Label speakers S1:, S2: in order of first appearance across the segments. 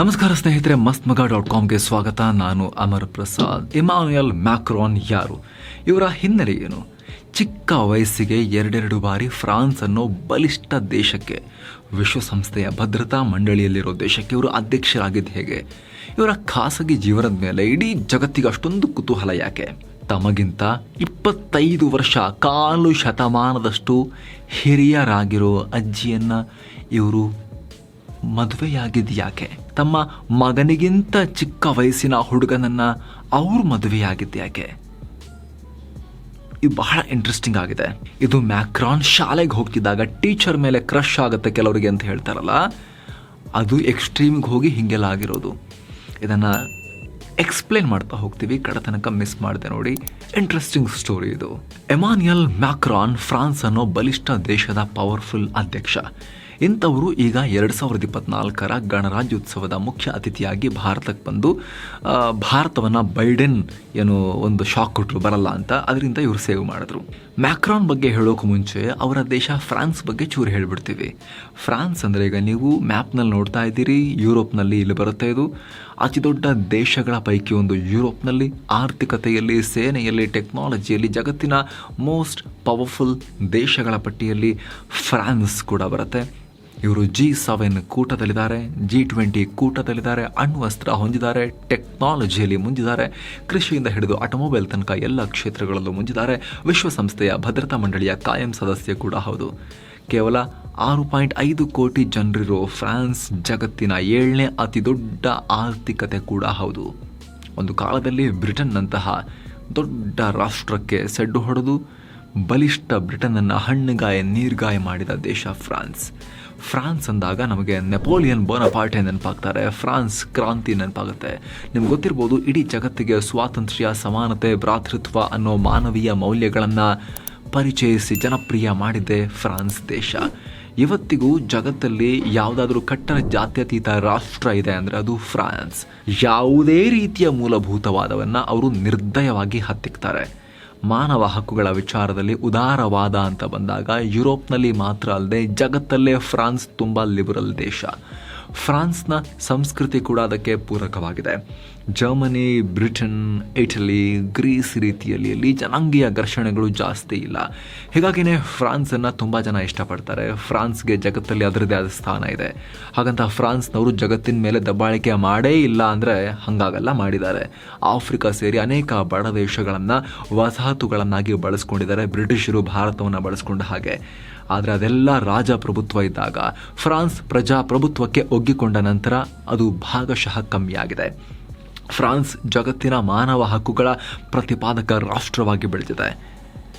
S1: ನಮಸ್ಕಾರ ಸ್ನೇಹಿತರೆ ಮಸ್ತ್ ಮಗ ಡಾಟ್ ಕಾಮ್ಗೆ ಸ್ವಾಗತ. ನಾನು ಅಮರ್ ಪ್ರಸಾದ್. ಇಮಾನುಯಲ್ ಮ್ಯಾಕ್ರಾನ್ ಯಾರು? ಇವರ ಹಿನ್ನೆಲೆ ಏನು? ಚಿಕ್ಕ ವಯಸ್ಸಿಗೆ ಎರಡೆರಡು ಬಾರಿ ಫ್ರಾನ್ಸ್ ಅನ್ನೋ ಬಲಿಷ್ಠ ದೇಶಕ್ಕೆ, ವಿಶ್ವಸಂಸ್ಥೆಯ ಭದ್ರತಾ ಮಂಡಳಿಯಲ್ಲಿರೋ ದೇಶಕ್ಕೆ ಇವರು ಅಧ್ಯಕ್ಷರಾಗಿದ್ದು ಹೇಗೆ? ಇವರ ಖಾಸಗಿ ಜೀವನದ ಮೇಲೆ ಇಡೀ ಜಗತ್ತಿಗೆ ಅಷ್ಟೊಂದು ಕುತೂಹಲ ಯಾಕೆ? ತಮಗಿಂತ ಇಪ್ಪತ್ತೈದು ವರ್ಷ, ಕಾಲು ಶತಮಾನದಷ್ಟು ಹಿರಿಯರಾಗಿರೋ ಅಜ್ಜಿಯನ್ನ ಇವರು ಮದುವೆಯಾಗಿದ್ದು ಯಾಕೆ ತಮ್ಮ ಮಗನಿಗಿಂತ ಚಿಕ್ಕ ವಯಸ್ಸಿನ ಹುಡುಗನನ್ನ ಅವ್ರು ಮದುವೆಯಾಗಿದ್ದು ಯಾಕೆ ಇದು ಬಹಳ ಇಂಟ್ರೆಸ್ಟಿಂಗ್ ಆಗಿದೆ. ಇದು ಮ್ಯಾಕ್ರಾನ್ ಶಾಲೆಗೆ ಹೋಗ್ತಿದ್ದಾಗ ಟೀಚರ್ ಮೇಲೆ ಕ್ರಶ್ ಆಗುತ್ತೆ ಕೆಲವರಿಗೆ ಅಂತ ಹೇಳ್ತಾರಲ್ಲ, ಅದು ಎಕ್ಸ್ಟ್ರೀಮ್ಗೆ ಹೋಗಿ ಹಿಂಗೆಲ್ಲ ಆಗಿರೋದು. ಇದನ್ನು ಎಕ್ಸ್ಪ್ಲೇನ್ ಮಾಡ್ತಾ ಹೋಗ್ತೀವಿ, ಕಡತನಕ ಮಿಸ್ ಮಾಡಿದೆ ನೋಡಿ. ಇಂಟ್ರೆಸ್ಟಿಂಗ್ ಸ್ಟೋರಿ ಇದು. ಎಮಾನ್ಯಲ್ ಮ್ಯಾಕ್ರಾನ್, ಫ್ರಾನ್ಸ್ ಅನ್ನೋ ಬಲಿಷ್ಠ ದೇಶದ ಪವರ್ಫುಲ್ ಅಧ್ಯಕ್ಷ. ಇಂಥವರು ಈಗ ಎರಡು ಸಾವಿರದ ಇಪ್ಪತ್ನಾಲ್ಕರ ಗಣರಾಜ್ಯೋತ್ಸವದ ಮುಖ್ಯ ಅತಿಥಿಯಾಗಿ ಭಾರತಕ್ಕೆ ಬಂದು ಭಾರತವನ್ನು ಬೈಡೆನ್ ಏನು ಒಂದು ಶಾಕ್ ಕೊಟ್ಟರು ಬರಲ್ಲ ಅಂತ ಅದರಿಂದ ಇವರು ಸೇವ್ ಮಾಡಿದ್ರು. ಮ್ಯಾಕ್ರಾನ್ ಬಗ್ಗೆ ಹೇಳೋಕೆ ಮುಂಚೆ ಅವರ ದೇಶ ಫ್ರಾನ್ಸ್ ಬಗ್ಗೆ ಚೂರು ಹೇಳಿಬಿಡ್ತೀವಿ. ಫ್ರಾನ್ಸ್ ಅಂದರೆ ಈಗ ನೀವು ಮ್ಯಾಪ್ನಲ್ಲಿ ನೋಡ್ತಾ ಇದ್ದೀರಿ, ಯುರೋಪ್ನಲ್ಲಿ ಇಲ್ಲಿ ಬರುತ್ತೆ ಇದು. ಅತಿ ದೊಡ್ಡ ದೇಶಗಳ ಪೈಕಿ ಒಂದು ಯುರೋಪ್ನಲ್ಲಿ ಆರ್ಥಿಕತೆಯಲ್ಲಿ, ಸೇನೆಯಲ್ಲಿ, ಟೆಕ್ನಾಲಜಿಯಲ್ಲಿ, ಜಗತ್ತಿನ ಮೋಸ್ಟ್ ಪವರ್ಫುಲ್ ದೇಶಗಳ ಪಟ್ಟಿಯಲ್ಲಿ ಫ್ರಾನ್ಸ್ ಕೂಡ ಬರುತ್ತೆ. ಇವರು ಜಿ ಸೆವೆನ್ ಕೂಟದಲ್ಲಿದ್ದಾರೆ ಜಿ ಟ್ವೆಂಟಿ ಕೂಟದಲ್ಲಿದ್ದಾರೆ, ಅಣ್ವಸ್ತ್ರ ಹೊಂದಿದ್ದಾರೆ ಟೆಕ್ನಾಲಜಿಯಲ್ಲಿ ಮುಂದಿದ್ದಾರೆ, ಕೃಷಿಯಿಂದ ಹಿಡಿದು ಆಟೋಮೊಬೈಲ್ ತನಕ ಎಲ್ಲ ಕ್ಷೇತ್ರಗಳಲ್ಲೂ ಮುಂದಿದ್ದಾರೆ, ವಿಶ್ವಸಂಸ್ಥೆಯ ಭದ್ರತಾ ಮಂಡಳಿಯ ಕಾಯಂ ಸದಸ್ಯ ಕೂಡ ಹೌದು. ಕೇವಲ ಆರು ಪಾಯಿಂಟ್ ಐದು ಕೋಟಿ ಜನರಿರೋ ಫ್ರಾನ್ಸ್ ಜಗತ್ತಿನ ಏಳನೇ ಅತಿ ದೊಡ್ಡ ಆರ್ಥಿಕತೆ ಕೂಡ ಹೌದು. ಒಂದು ಕಾಲದಲ್ಲಿ ಬ್ರಿಟನ್ನಂತಹ ದೊಡ್ಡ ರಾಷ್ಟ್ರಕ್ಕೆ ಸೆಡ್ಡು ಹೊಡೆದು ಬಲಿಷ್ಠ ಬ್ರಿಟನನ್ನು ಹಣ್ಣುಗಾಯ, ನೀರ್ಗಾಯ ಮಾಡಿದ ದೇಶ ಫ್ರಾನ್ಸ್. ಫ್ರಾನ್ಸ್ ಅಂದಾಗ ನಮಗೆ ನೆಪೋಲಿಯನ್ ಬೋನಪಾರ್ಟೆ ನೆನಪಾಗ್ತಾರೆ. ಫ್ರಾನ್ಸ್ ಕ್ರಾಂತಿ ನೆನಪಾಗುತ್ತೆ. ನಿಮ್ಗೆ ಗೊತ್ತಿರ್ಬೋದು, ಇಡೀ ಜಗತ್ತಿಗೆ ಸ್ವಾತಂತ್ರ್ಯ, ಸಮಾನತೆ, ಭ್ರಾತೃತ್ವ ಅನ್ನೋ ಮಾನವೀಯ ಮೌಲ್ಯಗಳನ್ನು ಪರಿಚಯಿಸಿ ಜನಪ್ರಿಯ ಮಾಡಿದೆ ಫ್ರಾನ್ಸ್ ದೇಶ. ಇವತ್ತಿಗೂ ಜಗತ್ತಲ್ಲಿ ಯಾವುದಾದ್ರೂ ಕಟ್ಟರ ಜಾತ್ಯತೀತ ರಾಷ್ಟ್ರ ಇದೆ ಅಂದರೆ ಅದು ಫ್ರಾನ್ಸ್. ಯಾವುದೇ ರೀತಿಯ ಮೂಲಭೂತವಾದವನ್ನು ಅವರು ನಿರ್ದಯವಾಗಿ ಹತ್ತಿಕ್ತಾರೆ. ಮಾನವ ಹಕ್ಕುಗಳ ವಿಚಾರದಲ್ಲಿ ಉದಾರವಾದ ಅಂತ ಬಂದಾಗ ಯುರೋಪ್ನಲ್ಲಿ ಮಾತ್ರ ಅಲ್ಲದೆ ಜಗತ್ತಲ್ಲೇ ಫ್ರಾನ್ಸ್ ತುಂಬ ಲಿಬರಲ್ ದೇಶ. ಫ್ರಾನ್ಸ್ನ ಸಂಸ್ಕೃತಿ ಕೂಡ ಅದಕ್ಕೆ ಪೂರಕವಾಗಿದೆ. ಜರ್ಮನಿ, ಬ್ರಿಟನ್, ಇಟಲಿ, ಗ್ರೀಸ್ ರೀತಿಯಲ್ಲಿ ಅಲ್ಲಿ ಜನಾಂಗೀಯ ಘರ್ಷಣೆಗಳು ಜಾಸ್ತಿ ಇಲ್ಲ. ಹೀಗಾಗಿನೇ ಫ್ರಾನ್ಸನ್ನು ತುಂಬ ಜನ ಇಷ್ಟಪಡ್ತಾರೆ. ಫ್ರಾನ್ಸ್ಗೆ ಜಗತ್ತಲ್ಲಿ ಅದರದೇ ಆದ ಸ್ಥಾನ ಇದೆ. ಹಾಗಂತ ಫ್ರಾನ್ಸ್ನವರು ಜಗತ್ತಿನ ಮೇಲೆ ದಬ್ಬಾಳಿಕೆ ಮಾಡೇ ಇಲ್ಲ ಅಂದರೆ ಹಂಗಾಗಲ್ಲ ಮಾಡಿದ್ದಾರೆ. ಆಫ್ರಿಕಾ ಸೇರಿ ಅನೇಕ ಬಡ ದೇಶಗಳನ್ನು ವಸಾಹತುಗಳನ್ನಾಗಿ ಬಳಸ್ಕೊಂಡಿದ್ದಾರೆ. ಬ್ರಿಟಿಷರು ಭಾರತವನ್ನು ಬಳಸ್ಕೊಂಡ ಹಾಗೆ. ಆದರೆ ಅದೆಲ್ಲ ರಾಜಪ್ರಭುತ್ವ ಇದ್ದಾಗ, ಫ್ರಾನ್ಸ್ ಪ್ರಜಾಪ್ರಭುತ್ವಕ್ಕೆ ಒಗ್ಗಿಕೊಂಡ ನಂತರ ಅದು ಭಾಗಶಃ ಕಮ್ಮಿಯಾಗಿದೆ. ಫ್ರಾನ್ಸ್ ಜಗತ್ತಿನ ಮಾನವ ಹಕ್ಕುಗಳ ಪ್ರತಿಪಾದಕ ರಾಷ್ಟ್ರವಾಗಿ ಬೆಳೆದಿದೆ.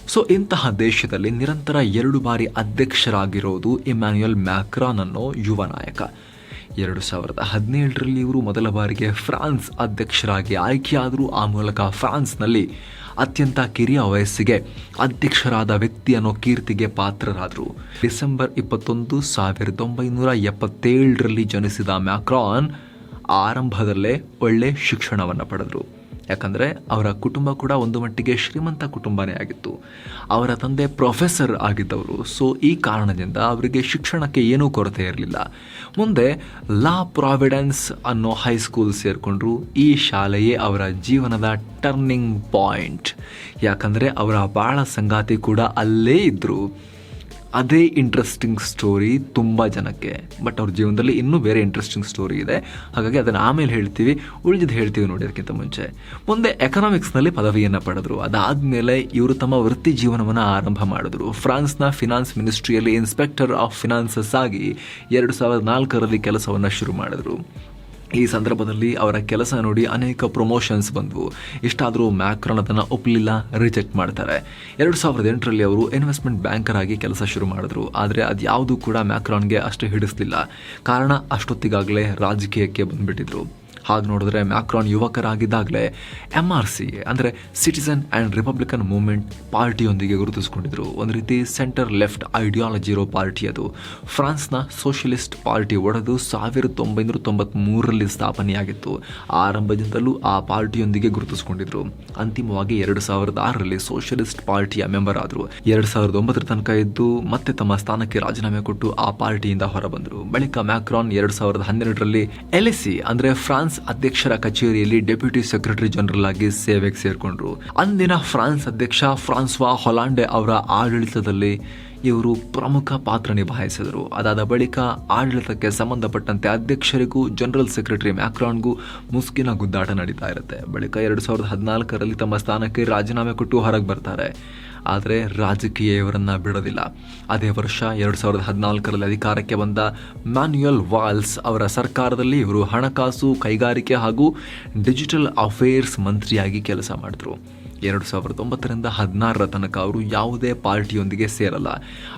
S1: ಸೊ, ಇಂತಹ ದೇಶದಲ್ಲಿ ನಿರಂತರ ಎರಡು ಬಾರಿ ಅಧ್ಯಕ್ಷರಾಗಿರೋದು ಇಮ್ಯಾನ್ಯುಯಲ್ ಮ್ಯಾಕ್ರಾನ್ ಅನ್ನೋ ಯುವ ನಾಯಕ. ಎರಡು ಸಾವಿರದ ಹದಿನೇಳರಲ್ಲಿ ಇವರು ಮೊದಲ ಬಾರಿಗೆ ಫ್ರಾನ್ಸ್ ಅಧ್ಯಕ್ಷರಾಗಿ ಆಯ್ಕೆಯಾದರೂ ಆ ಮೂಲಕ ಫ್ರಾನ್ಸ್ನಲ್ಲಿ ಅತ್ಯಂತ ಕಿರಿಯ ವಯಸ್ಸಿಗೆ ಅಧ್ಯಕ್ಷರಾದ ವ್ಯಕ್ತಿ ಅನ್ನೋ ಕೀರ್ತಿಗೆ ಪಾತ್ರರಾದರು. ಡಿಸೆಂಬರ್ ಇಪ್ಪತ್ತೊಂದು ಸಾವಿರದ ಒಂಬೈನೂರ ಎಪ್ಪತ್ತೇಳರಲ್ಲಿ ಜನಿಸಿದ ಮ್ಯಾಕ್ರಾನ್ ಆರಂಭದಲ್ಲೇ ಒಳ್ಳೆ ಶಿಕ್ಷಣವನ್ನು ಪಡೆದರು. ಯಾಕಂದರೆ ಅವರ ಕುಟುಂಬ ಕೂಡ ಒಂದು ಮಟ್ಟಿಗೆ ಶ್ರೀಮಂತ ಕುಟುಂಬನೇ ಆಗಿತ್ತು. ಅವರ ತಂದೆ ಪ್ರೊಫೆಸರ್ ಆಗಿದ್ದವರು, ಸೊ ಈ ಕಾರಣದಿಂದ ಅವರಿಗೆ ಶಿಕ್ಷಣಕ್ಕೆ ಏನೂ ಕೊರತೆ ಇರಲಿಲ್ಲ. ಮುಂದೆ ಲಾ ಪ್ರಾವಿಡೆನ್ಸ್ ಅನ್ನೋ ಹೈಸ್ಕೂಲ್ ಸೇರಿಕೊಂಡ್ರು. ಈ ಶಾಲೆಯೇ ಅವರ ಜೀವನದ ಟರ್ನಿಂಗ್ ಪಾಯಿಂಟ್. ಯಾಕಂದರೆ ಅವರ ಬಾಳ ಸಂಗಾತಿ ಕೂಡ ಅಲ್ಲೇ ಇದ್ದರು ಅದೇ ಇಂಟ್ರೆಸ್ಟಿಂಗ್ ಸ್ಟೋರಿ ತುಂಬ ಜನಕ್ಕೆ ಬಟ್ ಅವ್ರ ಜೀವನದಲ್ಲಿ ಇನ್ನೂ ಬೇರೆ ಇಂಟ್ರೆಸ್ಟಿಂಗ್ ಸ್ಟೋರಿ ಇದೆ. ಹಾಗಾಗಿ ಅದನ್ನು ಆಮೇಲೆ ಹೇಳ್ತೀವಿ, ಉಳಿದಿದ್ದು ಹೇಳ್ತೀವಿ ನೋಡಿ ಅದಕ್ಕಿಂತ ಮುಂಚೆ. ಮುಂದೆ ಎಕನಾಮಿಕ್ಸ್ನಲ್ಲಿ ಪದವಿಯನ್ನು ಪಡೆದರು. ಅದಾದಮೇಲೆ ಇವರು ತಮ್ಮ ವೃತ್ತಿ ಜೀವನವನ್ನು ಆರಂಭ ಮಾಡಿದ್ರು. ಫ್ರಾನ್ಸ್ನ ಫಿನಾನ್ಸ್ ಮಿನಿಸ್ಟ್ರಿಯಲ್ಲಿ ಇನ್ಸ್ಪೆಕ್ಟರ್ ಆಫ್ ಫಿನಾನ್ಸಸ್ ಆಗಿ ಎರಡು ಸಾವಿರದ ನಾಲ್ಕರಲ್ಲಿ ಕೆಲಸವನ್ನು ಶುರು ಮಾಡಿದರು. ಈ ಸಂದರ್ಭದಲ್ಲಿ ಅವರ ಕೆಲಸ ನೋಡಿ ಅನೇಕ ಪ್ರಮೋಷನ್ಸ್ ಬಂದವು. ಇಷ್ಟಾದರೂ ಮ್ಯಾಕ್ರಾನ್ ಅದನ್ನು ಒಪ್ಪಲಿಲ್ಲ ರಿಜೆಕ್ಟ್ ಮಾಡ್ತಾರೆ. ಎರಡು ಸಾವಿರದ ಎಂಟರಲ್ಲಿ ಅವರು ಇನ್ವೆಸ್ಟ್ಮೆಂಟ್ ಬ್ಯಾಂಕರ್ ಆಗಿ ಕೆಲಸ ಶುರು ಮಾಡಿದ್ರು. ಆದರೆ ಅದು ಯಾವುದೂ ಕೂಡ ಮ್ಯಾಕ್ರಾನ್ಗೆ ಅಷ್ಟು ಹಿಡಿಸಲಿಲ್ಲ. ಕಾರಣ ಅಷ್ಟೊತ್ತಿಗಾಗಲೇ ರಾಜಕೀಯಕ್ಕೆ ಬಂದ್ಬಿಟ್ಟಿದ್ರು. ಹಾಗೆ ನೋಡಿದ್ರೆ ಮ್ಯಾಕ್ರಾನ್ ಯುವಕರಾಗಿದ್ದಾಗಲೇ ಎಂ ಆರ್ ಸಿ ಅಂದರೆ ಸಿಟಿಸನ್ ಆ್ಯಂಡ್ ರಿಪಬ್ಲಿಕನ್ ಮೂವ್ಮೆಂಟ್ ಪಾರ್ಟಿಯೊಂದಿಗೆ ಗುರುತಿಸಿಕೊಂಡಿದ್ರು. ಒಂದು ರೀತಿ ಸೆಂಟರ್ ಲೆಫ್ಟ್ ಐಡಿಯಾಲಜಿ ಇರೋ ಪಾರ್ಟಿ ಅದು. ಫ್ರಾನ್ಸ್ನ ಸೋಷಿಯಲಿಸ್ಟ್ ಪಾರ್ಟಿ ಒಡೆದು ಸಾವಿರದ ಒಂಬೈನೂರ ತೊಂಬತ್ಮೂರರಲ್ಲಿ ಸ್ಥಾಪನೆಯಾಗಿತ್ತು. ಆರಂಭದಿಂದಲೂ ಆ ಪಾರ್ಟಿಯೊಂದಿಗೆ ಗುರುತಿಸಿಕೊಂಡಿದ್ರು. ಅಂತಿಮವಾಗಿ ಎರಡು ಸಾವಿರದ ಆರರಲ್ಲಿ ಸೋಷಿಯಲಿಸ್ಟ್ ಪಾರ್ಟಿಯ ಮೆಂಬರ್ ಆದರು. ಎರಡು ಸಾವಿರದ ಒಂಬತ್ತರ ತನಕ ಇದ್ದು ಮತ್ತೆ ತಮ್ಮ ಸ್ಥಾನಕ್ಕೆ ರಾಜೀನಾಮೆ ಕೊಟ್ಟು ಆ ಪಾರ್ಟಿಯಿಂದ ಹೊರಬಂದರು. ಬಳಿಕ ಮ್ಯಾಕ್ರಾನ್ ಎರಡು ಸಾವಿರದ ಹನ್ನೆರಡರಲ್ಲಿ ಎಲೆಸಿ ಅಂದರೆ ಫ್ರಾನ್ಸ್ ಅಧ್ಯಕ್ಷರ ಕಚೇರಿಯಲ್ಲಿ ಡೆಪ್ಯೂಟಿ ಸೆಕ್ರೆಟರಿ ಜನರಲ್ ಆಗಿ ಸೇವೆಗೆ ಸೇರ್ಕೊಂಡ್ರು. ಅಂದಿನ ಫ್ರಾನ್ಸ್ ಅಧ್ಯಕ್ಷ ಫ್ರಾನ್ಸ್ವಾ ಹೊಲಾಂಡೆ ಅವರ ಆಡಳಿತದಲ್ಲಿ ಇವರು ಪ್ರಮುಖ ಪಾತ್ರ ನಿಭಾಯಿಸಿದರು. ಅದಾದ ಬಳಿಕ ಆಡಳಿತಕ್ಕೆ ಸಂಬಂಧಪಟ್ಟಂತೆ ಅಧ್ಯಕ್ಷರಿಗೂ ಜನರಲ್ ಸೆಕ್ರೆಟರಿ ಮ್ಯಾಕ್ರಾನ್ಗೂ ಮುಸ್ಕಿನ ಗುದ್ದಾಟ ನಡೀತಾ ಇರುತ್ತೆ. ಬಳಿಕ ಎರಡು ಸಾವಿರದ ಹದಿನಾಲ್ಕರಲ್ಲಿ ತಮ್ಮ ಸ್ಥಾನಕ್ಕೆ ರಾಜೀನಾಮೆ ಕೊಟ್ಟು ಹೊರಗೆ ಬರ್ತಾರೆ. ಆದರೆ ರಾಜಕೀಯ ಇವರನ್ನ ಬಿಡೋದಿಲ್ಲ. ಅದೇ ವರ್ಷ ಎರಡು ಸಾವಿರದ ಹದಿನಾಲ್ಕರಲ್ಲಿ ಅಧಿಕಾರಕ್ಕೆ ಬಂದ ಮ್ಯಾನ್ಯುಯಲ್ ವಾಲ್ಸ್ ಅವರ ಸರ್ಕಾರದಲ್ಲಿ ಇವರು ಹಣಕಾಸು, ಕೈಗಾರಿಕೆ ಹಾಗೂ ಡಿಜಿಟಲ್ ಅಫೇರ್ಸ್ ಮಂತ್ರಿಯಾಗಿ ಕೆಲಸ ಮಾಡಿದ್ರು. ಎರಡು ಸಾವಿರದ ಒಂಬತ್ತರಿಂದ ಹದಿನಾರರ ತನಕ ಅವರು ಯಾವುದೇ ಪಾರ್ಟಿಯೊಂದಿಗೆ ಸೇರಲ್ಲ.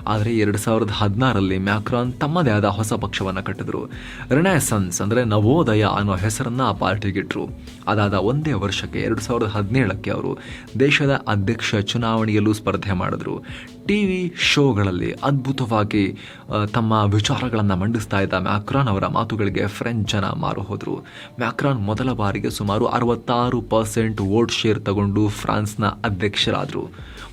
S1: ಆದರೆ ಎರಡು ಸಾವಿರದ ಹದಿನಾರರಲ್ಲಿ ಮ್ಯಾಕ್ರಾನ್ ತಮ್ಮದೇ ಆದ ಹೊಸ ಪಕ್ಷವನ್ನು ಕಟ್ಟಿದ್ರು. ರಿನಾಯಸನ್ಸ್ ಅಂದರೆ ನವೋದಯ ಅನ್ನೋ ಹೆಸರನ್ನು ಆ ಪಾರ್ಟಿಗಿಟ್ರು ಅದಾದ ಒಂದೇ ವರ್ಷಕ್ಕೆ ಎರಡು ಸಾವಿರದ ಹದಿನೇಳಕ್ಕೆ ಅವರು ದೇಶದ ಅಧ್ಯಕ್ಷ ಚುನಾವಣೆಯಲ್ಲೂ ಸ್ಪರ್ಧೆ ಮಾಡಿದ್ರು. ಟಿ ವಿ ಶೋಗಳಲ್ಲಿ ಅದ್ಭುತವಾಗಿ ತಮ್ಮ ವಿಚಾರಗಳನ್ನು ಮಂಡಿಸ್ತಾ ಇದ್ದ ಮ್ಯಾಕ್ರಾನ್ ಅವರ ಮಾತುಗಳಿಗೆ ಫ್ರೆಂಚ್ ಜನ ಮಾರು ಹೋದರು. ಮ್ಯಾಕ್ರಾನ್ ಮೊದಲ ಬಾರಿಗೆ ಸುಮಾರು ಅರವತ್ತಾರು ಪರ್ಸೆಂಟ್ ವೋಟ್ ಶೇರ್ ತಗೊಂಡು ಫ್ರಾನ್ಸ್ನ ಅಧ್ಯಕ್ಷರಾದರು.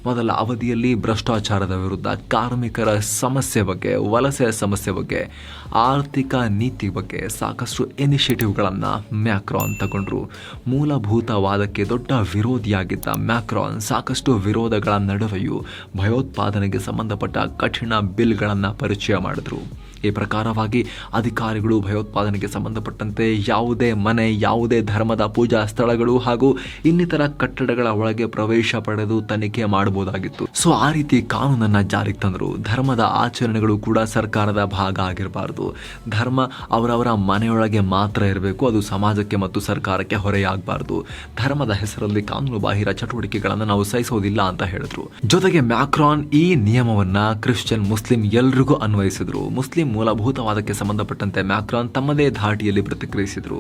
S1: ಮೊದಲ ಅವಧಿಯಲ್ಲಿ ಭ್ರಷ್ಟಾಚಾರದ ವಿರುದ್ಧ ಕಾರ್ಮಿಕರ ಸಮಸ್ಯೆ ಬಗ್ಗೆ, ವಲಸೆ ಸಮಸ್ಯೆ ಬಗ್ಗೆ, ಆರ್ಥಿಕ ನೀತಿ ಬಗ್ಗೆ ಸಾಕಷ್ಟು ಇನಿಷಿಯೇಟಿವ್ಗಳನ್ನು ಮ್ಯಾಕ್ರಾನ್ ತಗೊಂಡ್ರು. ಮೂಲಭೂತವಾದಕ್ಕೆ ದೊಡ್ಡ ವಿರೋಧಿಯಾಗಿದ್ದ ಮ್ಯಾಕ್ರಾನ್ ಸಾಕಷ್ಟು ವಿರೋಧಗಳ ನಡುವೆಯೂ ಭಯೋತ್ಪಾದನೆಗೆ ಸಂಬಂಧಪಟ್ಟ ಕಠಿಣ ಬಿಲ್ಗಳನ್ನು ಪರಿಚಯ ಮಾಡಿದ್ರು. ಈ ಪ್ರಕಾರವಾಗಿ ಅಧಿಕಾರಿಗಳು ಭಯೋತ್ಪಾದನೆಗೆ ಸಂಬಂಧಪಟ್ಟಂತೆ ಯಾವುದೇ ಮನೆ, ಯಾವುದೇ ಧರ್ಮದ ಪೂಜಾ ಸ್ಥಳಗಳು ಹಾಗೂ ಇನ್ನಿತರ ಕಟ್ಟಡಗಳ ಒಳಗೆ ಪ್ರವೇಶ ಪಡೆದು ತನಿಖೆ ಮಾಡಬಹುದಾಗಿತ್ತು. ಸೊ, ಆ ರೀತಿ ಕಾನೂನನ್ನ ಜಾರಿಗೆ ತಂದರು. ಧರ್ಮದ ಆಚರಣೆಗಳು ಕೂಡ ಸರ್ಕಾರದ ಭಾಗ ಆಗಿರಬಾರದು. ಧರ್ಮ ಅವರವರ ಮನೆಯೊಳಗೆ ಮಾತ್ರ ಇರಬೇಕು. ಅದು ಸಮಾಜಕ್ಕೆ ಮತ್ತು ಸರ್ಕಾರಕ್ಕೆ ಹೊರೆಯಾಗಬಾರದು. ಧರ್ಮದ ಹೆಸರಲ್ಲಿ ಕಾನೂನು ಬಾಹಿರ ಚಟುವಟಿಕೆಗಳನ್ನು ನಾವು ಸಹಿಸೋದಿಲ್ಲ ಅಂತ ಹೇಳಿದ್ರು. ಜೊತೆಗೆ ಮ್ಯಾಕ್ರಾನ್ ಈ ನಿಯಮವನ್ನ ಕ್ರಿಶ್ಚಿಯನ್, ಮುಸ್ಲಿಂ ಎಲ್ರಿಗೂ ಅನ್ವಯಿಸಿದ್ರು. ಮುಸ್ಲಿಂ ಮೂಲಭೂತವಾದಕ್ಕೆ ಸಂಬಂಧಪಟ್ಟಂತೆ ಮ್ಯಾಕ್ರಾನ್ ತಮ್ಮದೇ ಧಾಟಿಯಲ್ಲಿ ಪ್ರತಿಕ್ರಿಯಿಸಿದರು.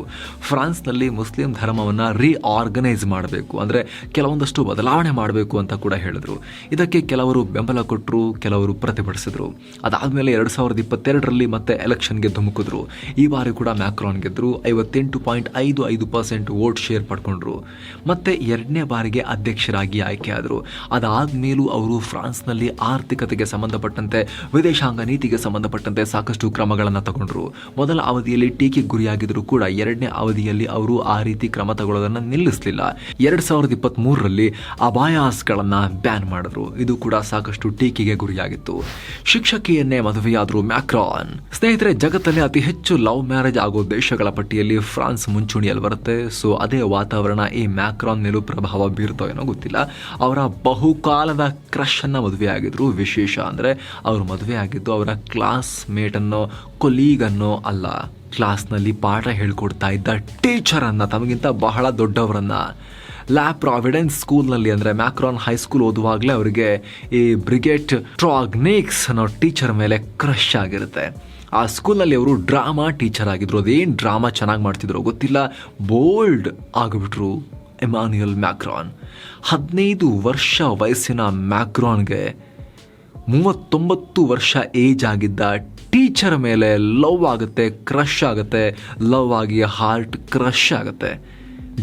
S1: ಫ್ರಾನ್ಸ್ನಲ್ಲಿ ಮುಸ್ಲಿಂ ಧರ್ಮವನ್ನು ರೀಆರ್ಗನೈಸ್ ಮಾಡಬೇಕು, ಅಂದರೆ ಕೆಲವೊಂದಷ್ಟು ಬದಲಾವಣೆ ಮಾಡಬೇಕು ಅಂತ ಕೂಡ ಹೇಳಿದರು. ಇದಕ್ಕೆ ಕೆಲವರು ಬೆಂಬಲ ಕೊಟ್ಟರು ಕೆಲವರು ಪ್ರತಿಭಟಿಸಿದರು. ಅದಾದಮೇಲೆ ಎರಡು ಸಾವಿರದ ಇಪ್ಪತ್ತೆರಡರಲ್ಲಿ ಮತ್ತೆ ಎಲೆಕ್ಷನ್ಗೆ ಧುಮುಕಿದ್ರು. ಈ ಬಾರಿ ಕೂಡ ಮ್ಯಾಕ್ರಾನ್ ಗೆದ್ದರು ಐವತ್ತೆಂಟು ಪಾಯಿಂಟ್ ಐದು ಐದು ಪರ್ಸೆಂಟ್ ವೋಟ್ ಶೇರ್ ಪಡ್ಕೊಂಡ್ರು. ಮತ್ತೆ ಎರಡನೇ ಬಾರಿಗೆ ಅಧ್ಯಕ್ಷರಾಗಿ ಆಯ್ಕೆಯಾದರು ಅದಾದ್ಮೇಲೂ ಅವರು ಫ್ರಾನ್ಸ್ನಲ್ಲಿ ಆರ್ಥಿಕತೆಗೆ ಸಂಬಂಧಪಟ್ಟಂತೆ, ವಿದೇಶಾಂಗ ನೀತಿಗೆ ಸಂಬಂಧಪಟ್ಟಂತೆ ಸಾಕಷ್ಟು ಕ್ರಮಗಳನ್ನು ತಗೊಂಡ್ರು. ಮೊದಲ ಅವಧಿಯಲ್ಲಿ ಟೀಕೆಗೆ ಗುರಿಯಾಗಿದ್ದರೂ ಕೂಡ ಎರಡನೇ ಅವಧಿಯಲ್ಲಿ ಅವರು ಆ ರೀತಿ ಕ್ರಮ ತಗೊಳ್ಳೋದನ್ನು ನಿಲ್ಲಿಸಲಿಲ್ಲ. ಎರಡ್ ಸಾವಿರದ ಇಪ್ಪತ್ತ್ ಮೂರರಲ್ಲಿ ಅಬಾಯಾಸ್ಗಳನ್ನು ಬ್ಯಾನ್ ಮಾಡಿದ್ರು. ಇದು ಕೂಡ ಸಾಕಷ್ಟು ಟೀಕೆಗೆ ಗುರಿಯಾಗಿತ್ತು. ಶಿಕ್ಷಕಿಯನ್ನೇ ಮದುವೆಯಾದ್ರು ಮ್ಯಾಕ್ರಾನ್. ಸ್ನೇಹಿತರೆ, ಜಗತ್ತಲ್ಲಿ ಅತಿ ಹೆಚ್ಚು ಲವ್ ಮ್ಯಾರೇಜ್ ಆಗೋ ದೇಶಗಳ ಪಟ್ಟಿಯಲ್ಲಿ ಫ್ರಾನ್ಸ್ ಮುಂಚೂಣಿಯಲ್ಲಿ ಬರುತ್ತೆ ಸೊ, ಅದೇ ವಾತಾವರಣ ಈ ಮ್ಯಾಕ್ರಾನ್ ಮೇಲೂ ಪ್ರಭಾವ ಬೀರುತ್ತೋ ಏನೋ ಗೊತ್ತಿಲ್ಲ. ಅವರ ಬಹುಕಾಲದ ಕ್ರಶ್ ಅನ್ನ ಮದುವೆ ಆಗಿದ್ರು ವಿಶೇಷ ಅಂದ್ರೆ ಅವರು ಮದುವೆ ಆಗಿದ್ದು ಅವರ ಕ್ಲಾಸ್ ಮೇಟ್ ಅನ್ನೋ ಕೊಲೀಗ್ ಅನ್ನೋ ಅಲ್ಲ, ಕ್ಲಾಸ್ನಲ್ಲಿ ಪಾಠ ಹೇಳ್ಕೊಡ್ತಾ ಇದ್ದ ಟೀಚರ್ ಅನ್ನ ತಮಗಿಂತ ಬಹಳ ದೊಡ್ಡವರನ್ನ. ಲ್ಯಾ ಪ್ರಾವಿಡೆನ್ಸ್ ಸ್ಕೂಲ್ನಲ್ಲಿ ಅಂದರೆ ಮ್ಯಾಕ್ರಾನ್ ಹೈಸ್ಕೂಲ್ ಓದುವಾಗಲೇ ಅವರಿಗೆ ಈ ಬ್ರಿಗೇಟ್ ಟ್ರಾಗ್ನೇಕ್ಸ್ ಅನ್ನೋ ಟೀಚರ್ ಮೇಲೆ ಕ್ರಶ್ ಆಗಿರುತ್ತೆ. ಆ ಸ್ಕೂಲ್ನಲ್ಲಿ ಅವರು ಡ್ರಾಮಾ ಟೀಚರ್ ಆಗಿದ್ರು. ಅದೇನು ಡ್ರಾಮಾ ಚೆನ್ನಾಗಿ ಮಾಡ್ತಿದ್ರು ಗೊತ್ತಿಲ್ಲ. ಬೋಲ್ಡ್ ಆಗಿಬಿಟ್ರು ಎಮಾನ್ಯುಯಲ್ ಮ್ಯಾಕ್ರಾನ್. ಹದಿನೈದು ವರ್ಷ ವಯಸ್ಸಿನ ಮ್ಯಾಕ್ರಾನ್ಗೆ ಮೂವತ್ತೊಂಬತ್ತು ವರ್ಷ ಏಜ್ ಆಗಿದ್ದ ಟೀಚರ್ ಮೇಲೆ ಲವ್ ಆಗುತ್ತೆ ಕ್ರಶ್ ಆಗುತ್ತೆ ಲವ್ ಆಗಿ ಹಾರ್ಟ್ ಕ್ರಶ್ ಆಗುತ್ತೆ.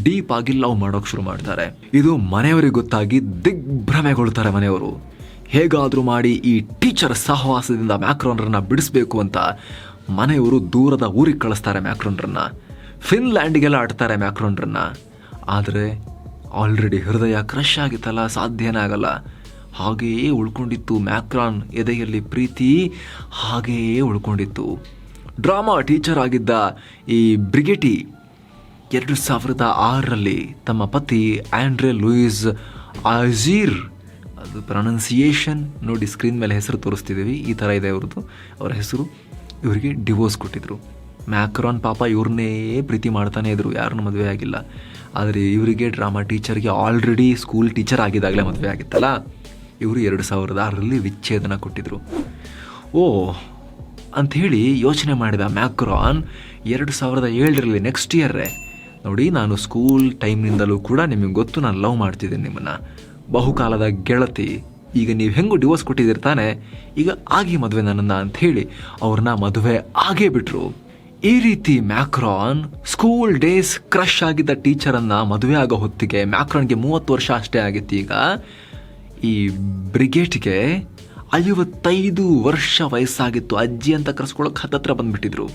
S1: ಡೀಪ್ ಆಗಿ ಲವ್ ಮಾಡೋಕೆ ಶುರು ಮಾಡ್ತಾರೆ. ಇದು ಮನೆಯವರಿಗೆ ಗೊತ್ತಾಗಿ ದಿಗ್ಭ್ರಮೆಗೊಳ್ತಾರೆ ಮನೆಯವರು. ಹೇಗಾದರೂ ಮಾಡಿ ಈ ಟೀಚರ್ ಸಹವಾಸದಿಂದ ಮ್ಯಾಕ್ರೋನ್ರನ್ನ ಬಿಡಿಸ್ಬೇಕು ಅಂತ ಮನೆಯವರು ದೂರದ ಊರಿಗೆ ಕಳಿಸ್ತಾರೆ ಮ್ಯಾಕ್ರೋನ್ರನ್ನ. ಫಿನ್ಲ್ಯಾಂಡಿಗೆಲ್ಲ ಆಡ್ತಾರೆ ಮ್ಯಾಕ್ರೋನ್ರನ್ನ. ಆದರೆ ಆಲ್ರೆಡಿ ಹೃದಯ ಕ್ರಶ್ ಆಗಿತ್ತಲ್ಲ, ಸಾಧ್ಯನೇ ಆಗಲ್ಲ. ಹಾಗೆಯೇ ಉಳ್ಕೊಂಡಿತ್ತು ಮ್ಯಾಕ್ರಾನ್ ಎದೆಯಲ್ಲಿ ಪ್ರೀತಿ, ಹಾಗೆಯೇ ಉಳ್ಕೊಂಡಿತ್ತು. ಡ್ರಾಮಾ ಟೀಚರ್ ಆಗಿದ್ದ ಈ ಬ್ರಿಗೇಟಿ ಎರಡು ಸಾವಿರದ ಆರರಲ್ಲಿ ತಮ್ಮ ಪತಿ ಆಂಡ್ರೆ ಲೂಯಿಸ್ ಆಝೀರ್ ಅದು ಪ್ರೊನೌನ್ಸಿಯೇಷನ್ ನೋಡಿ ಸ್ಕ್ರೀನ್ ಮೇಲೆ ಹೆಸರು ತೋರಿಸ್ತಿದ್ದೀವಿ. ಈ ಥರ ಇದೆ ಅವ್ರದ್ದು ಅವರ ಹೆಸರು ಇವರಿಗೆ ಡಿವೋರ್ಸ್ ಕೊಟ್ಟಿದ್ರು. ಮ್ಯಾಕ್ರಾನ್ ಪಾಪ ಇವ್ರನ್ನೇ ಪ್ರೀತಿ ಮಾಡ್ತಾನೆ ಇದ್ರು. ಯಾರನ್ನೂ ಮದುವೆ ಆಗಿಲ್ಲ. ಆದರೆ ಇವರಿಗೆ ಡ್ರಾಮಾ ಟೀಚರ್ಗೆ ಆಲ್ರೆಡಿ ಸ್ಕೂಲ್ ಟೀಚರ್ ಆಗಿದ್ದಾಗಲೇ ಮದುವೆ ಆಗಿತ್ತಲ್ಲ. ಇವರು ಎರಡು ಸಾವಿರದ ಆರರಲ್ಲಿ ವಿಚ್ಛೇದನ ಕೊಟ್ಟಿದ್ರು. ಓ, ಅಂಥೇಳಿ ಯೋಚನೆ ಮಾಡಿದ ಮ್ಯಾಕ್ರಾನ್ ಎರಡು ಸಾವಿರದ ಏಳರಲ್ಲಿ ನೆಕ್ಸ್ಟ್ ಇಯರ್ರೇ ನೋಡಿ, ನಾನು ಸ್ಕೂಲ್ ಟೈಮ್ನಿಂದಲೂ ಕೂಡ ನಿಮಗೆ ಗೊತ್ತು ನಾನು ಲವ್ ಮಾಡ್ತಿದ್ದೀನಿ ನಿಮ್ಮನ್ನು. ಬಹುಕಾಲದ ಗೆಳತಿ. ಈಗ ನೀವು ಹೆಂಗೂ ಡಿವೋರ್ಸ್ ಕೊಟ್ಟಿದ್ದೀರಿ ಈಗ ಆಗಿ ಮದುವೆ ನನ್ನನ್ನು ಅಂಥೇಳಿ ಅವ್ರನ್ನ ಮದುವೆ ಆಗೇ ಬಿಟ್ರು. ಈ ರೀತಿ ಮ್ಯಾಕ್ರಾನ್ ಸ್ಕೂಲ್ ಡೇಸ್ ಕ್ರಶ್ ಆಗಿದ್ದ ಟೀಚರನ್ನು ಮದುವೆ ಆಗೋ ಹೊತ್ತಿಗೆ ಮ್ಯಾಕ್ರಾನ್ಗೆ ಮೂವತ್ತು ವರ್ಷ ಅಷ್ಟೇ ಆಗಿತ್ತು ಈಗ ಈ ಬ್ರಿಗೇಟ್ಗೆ ಐವತ್ತೈದು ವರ್ಷ ವಯಸ್ಸಾಗಿತ್ತು. ಅಜ್ಜಿ ಅಂತ ಕರೆಸ್ಕೊಳ್ಳೋಕೆ ಹತ್ತತ್ರ ಬಂದ್ಬಿಟ್ಟಿದ್ರು.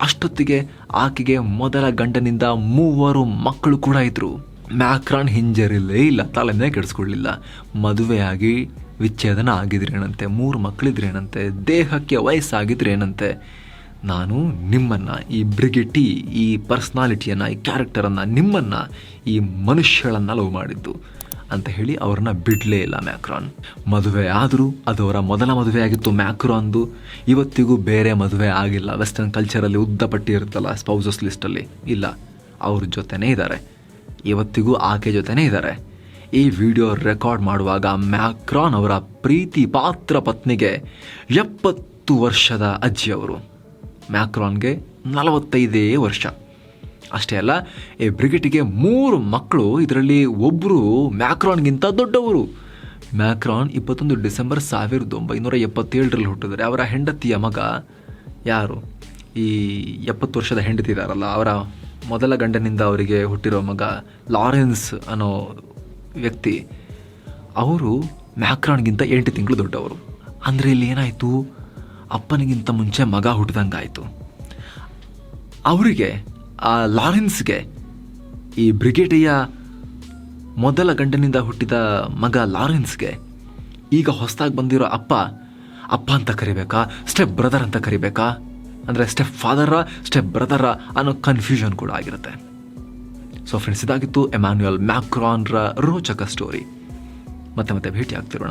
S1: ಅಷ್ಟೊತ್ತಿಗೆ ಆಕೆಗೆ ಮೊದಲ ಗಂಡನಿಂದ ಮೂವರು ಮಕ್ಕಳು ಕೂಡ ಇದ್ದರು ಮ್ಯಾಕ್ರಾನ್ ಹಿಂಜರಿಲ್ಲೇ ಇಲ್ಲ, ತಲೆನೇ ಕೆಡಿಸ್ಕೊಳ್ಳಿಲ್ಲ. ಮದುವೆಯಾಗಿ ವಿಚ್ಛೇದನ ಆಗಿದ್ರೇನಂತೆ, ಮೂರು ಮಕ್ಕಳಿದ್ರೇನಂತೆ ದೇಹಕ್ಕೆ ವಯಸ್ಸಾಗಿದ್ರೇನಂತೆ, ನಾನು ನಿಮ್ಮನ್ನು, ಈ ಬ್ರಿಗಿಟಿ ಈ ಪರ್ಸ್ನಾಲಿಟಿಯನ್ನು, ಈ ಕ್ಯಾರೆಕ್ಟರನ್ನು, ನಿಮ್ಮನ್ನು, ಈ ಮನುಷ್ಯಳನ್ನು ಲವ್ ಮಾಡಿದ್ದು. ಅಂತ ಹೇಳಿ ಅವ್ರನ್ನ ಬಿಡಲೇ ಇಲ್ಲ ಮ್ಯಾಕ್ರಾನ್. ಮದುವೆ ಆದರೂ ಅದು ಅವರ ಮೊದಲ ಮದುವೆ ಆಗಿತ್ತು ಮ್ಯಾಕ್ರಾನ್ದು. ಇವತ್ತಿಗೂ ಬೇರೆ ಮದುವೆ ಆಗಿಲ್ಲ. ವೆಸ್ಟರ್ನ್ ಕಲ್ಚರಲ್ಲಿ ಉದ್ದ ಪಟ್ಟಿ ಇರುತ್ತಲ್ಲ ಸ್ಪೌಸಸ್ ಲಿಸ್ಟಲ್ಲಿ ಇಲ್ಲ. ಅವ್ರ ಜೊತೆನೇ ಇದ್ದಾರೆ. ಇವತ್ತಿಗೂ ಆಕೆ ಜೊತೆನೇ ಇದ್ದಾರೆ. ಈ ವಿಡಿಯೋ ರೆಕಾರ್ಡ್ ಮಾಡುವಾಗ ಮ್ಯಾಕ್ರಾನ್ ಅವರ ಪ್ರೀತಿ ಪಾತ್ರ ಪತ್ನಿಗೆ ಎಪ್ಪತ್ತು ವರ್ಷದ ಅಜ್ಜಿಯವರು. ಮ್ಯಾಕ್ರಾನ್ಗೆ ನಲವತ್ತೈದೇ ವರ್ಷ. ಅಷ್ಟೇ ಅಲ್ಲ, ಈ ಬ್ರಿಗೇಟಿಗೆ ಮೂರು ಮಕ್ಕಳು, ಇದರಲ್ಲಿ ಒಬ್ಬರು ಮ್ಯಾಕ್ರಾನ್ಗಿಂತ ದೊಡ್ಡವರು. ಮ್ಯಾಕ್ರಾನ್ ಇಪ್ಪತ್ತೊಂದು ಡಿಸೆಂಬರ್ ಸಾವಿರದ ಒಂಬೈನೂರ ಎಪ್ಪತ್ತೇಳರಲ್ಲಿ ಹುಟ್ಟಿದರೆ, ಅವರ ಹೆಂಡತಿಯ ಮಗ ಯಾರು? ಈ ಎಪ್ಪತ್ತು ವರ್ಷದ ಹೆಂಡತಿ ಇದ್ದಾರಲ್ಲ ಅವರ ಮೊದಲ ಗಂಡನಿಂದ ಅವರಿಗೆ ಹುಟ್ಟಿರೋ ಮಗ ಲಾರೆನ್ಸ್ ಅನ್ನೋ ವ್ಯಕ್ತಿ. ಅವರು ಮ್ಯಾಕ್ರಾನ್ಗಿಂತ ಎಂಟು ತಿಂಗಳು ದೊಡ್ಡವರು. ಅಂದರೆ ಇಲ್ಲಿ ಏನಾಯಿತು? ಅಪ್ಪನಿಗಿಂತ ಮುಂಚೆ ಮಗ ಹುಟ್ಟಿದಂಗಾಯಿತು. ಅವರಿಗೆ ಆ ಲಾರೆನ್ಸ್ಗೆ ಈ ಬ್ರಿಗೇಡಿಯ ಮೊದಲ ಗಂಡನಿಂದ ಹುಟ್ಟಿದ ಮಗ ಲಾರೆನ್ಸ್ಗೆ ಈಗ ಹೊಸದಾಗಿ ಬಂದಿರೋ ಅಪ್ಪ ಅಪ್ಪ ಅಂತ ಕರಿಬೇಕಾ? ಸ್ಟೆಪ್ ಬ್ರದರ್ ಅಂತ ಕರಿಬೇಕಾ? ಅಂದರೆ ಸ್ಟೆಪ್ ಫಾದರ ಸ್ಟೆಪ್ ಬ್ರದರ ಅನ್ನೋ ಕನ್ಫ್ಯೂಷನ್ ಕೂಡ ಆಗಿರುತ್ತೆ. ಸೊ ಫ್ರೆಂಡ್ಸ್ ಇದಾಗಿತ್ತು ಎಮ್ಯಾನ್ಯುಯಲ್ ಮ್ಯಾಕ್ರಾನ್ರ ರೋಚಕ ಸ್ಟೋರಿ ಮತ್ತೆ ಮತ್ತೆ ಭೇಟಿ ಆಗ್ತಿರೋಣ